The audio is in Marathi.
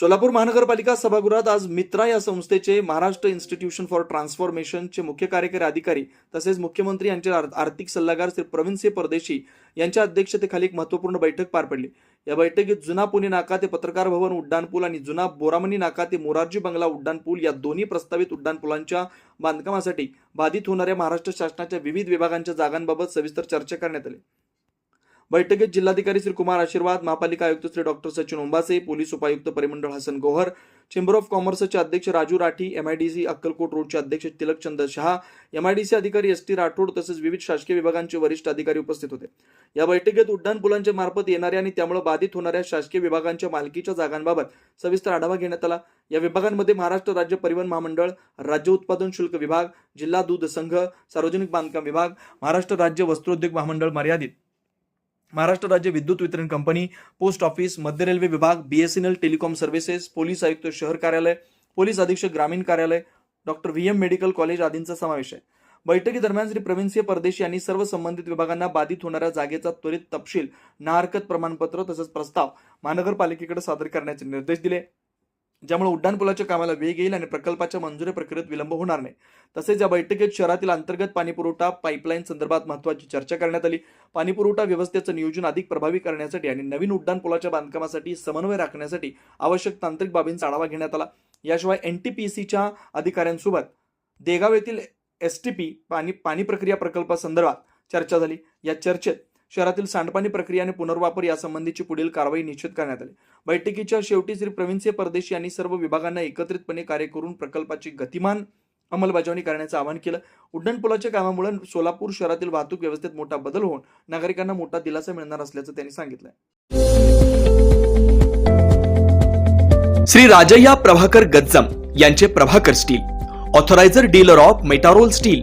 सोलापूर महानगरपालिका सभागृहात आज मित्रा या संस्थेचे महाराष्ट्र इन्स्टिट्यूशन फॉर ट्रान्सफॉर्मेशनचे मुख्य कार्यकारी अधिकारी तसेच मुख्यमंत्री यांचे आर- आर्थिक सल्लागार श्री प्रवीण सिंह परदेशी यांच्या अध्यक्षतेखाली एक महत्त्वपूर्ण बैठक पार पडली. या बैठकीत जुना पुणे नाका ते पत्रकार भवन उड्डाणपूल आणि जुना बोरामणी नाका ते मोरारजी बंगला उड्डाणपूल या दोन्ही प्रस्तावित उड्डाणपुलांच्या बांधकामासाठी बाधित होणाऱ्या महाराष्ट्र शासनाच्या विविध विभागांच्या जागांबाबत सविस्तर चर्चा करण्यात आली. बैठकीत जिल्हाधिकारी श्री कुमार आशीर्वाद महापालिका आयुक्त श्री डॉक्टर सचिन ओंबासे पोलीस उपायुक्त परिमंडळ हसन गोहर चेंबर ऑफ कॉमर्सचे अध्यक्ष राजू राठी एमआयडीसी अक्कलकोट रोडचे अध्यक्ष तिलकचंद शहा एमआयडीसी अधिकारी एस टी राठोड तसेच विविध शासकीय विभागांचे वरिष्ठ अधिकारी उपस्थित होते. या बैठकीत उड्डाणपुलांच्या मार्फत येणाऱ्या आणि त्यामुळे बाधित होणाऱ्या शासकीय विभागांच्या मालकीच्या जागांबाबत सविस्तर आढावा घेण्यात आला. या विभागांमध्ये महाराष्ट्र राज्य परिवहन महामंडळ राज्य उत्पादन शुल्क विभाग जिल्हा दूध संघ सार्वजनिक बांधकाम विभाग महाराष्ट्र राज्य वस्त्रोद्योग महामंडळ मर्यादित महाराष्ट्र राज्य विद्युत वितरण कंपनी पोस्ट ऑफिस मध्य रेल्वे विभाग बीएसएनएल टेलिकॉम सर्व्हिसेस पोलीस आयुक्त शहर कार्यालय पोलीस अधीक्षक ग्रामीण कार्यालय doctor V M medical college आदींचा समावेश आहे. बैठकीदरम्यान श्री प्रवीणसिंह परदेशी यांनी सर्व संबंधित विभागांना बाधित होणाऱ्या जागेचा त्वरित तपशील ना हरकत प्रमाणपत्र तसंच प्रस्ताव महानगरपालिकेकडे सादर करण्याचे निर्देश दिले. ज्यामुळे उड्डाणपुलाच्या कामाला वेग येईल आणि प्रकल्पाच्या मंजुरी प्रक्रियेत विलंब होणार नाही. तसेच या बैठकीत शहरातील अंतर्गत पाणीपुरवठा पाईपलाईन संदर्भात महत्वाची चर्चा करण्यात आली. पाणीपुरवठा व्यवस्थेचं नियोजन अधिक प्रभावी करण्यासाठी आणि नवीन उड्डाणपुलाच्या बांधकामासाठी समन्वय राखण्यासाठी आवश्यक तांत्रिक बाबींचा आढावा घेण्यात आला. याशिवाय एन टी पी सीच्या अधिकाऱ्यांसोबत देगाव येथील एस टी पी पाणी पाणी प्रक्रिया प्रकल्पासंदर्भात चर्चा झाली. या चर्चेत शहरातील सांडपाणी प्रक्रिया आणि पुनर्वापर यासंबंधीची पुढील कारवाई निश्चित करण्यात आली. बैठकीच्या शेवटी श्री प्रवीणसिंह परदेशी यांनी सर्व विभागांना एकत्रितपणे कार्य करून प्रकल्पाची गतिमान अंमलबजावणी करण्याचं आवाहन केलं. उड्डाणपुलाच्या कामामुळे सोलापूर शहरातील वाहतूक व्यवस्थेत मोठा बदल होऊन नागरिकांना मोठा दिलासा मिळणार असल्याचं त्यांनी सांगितलं श्री राजय्या प्रभाकर गज्जम यांचे Prabhakar steel authorised dealer of Metarol steel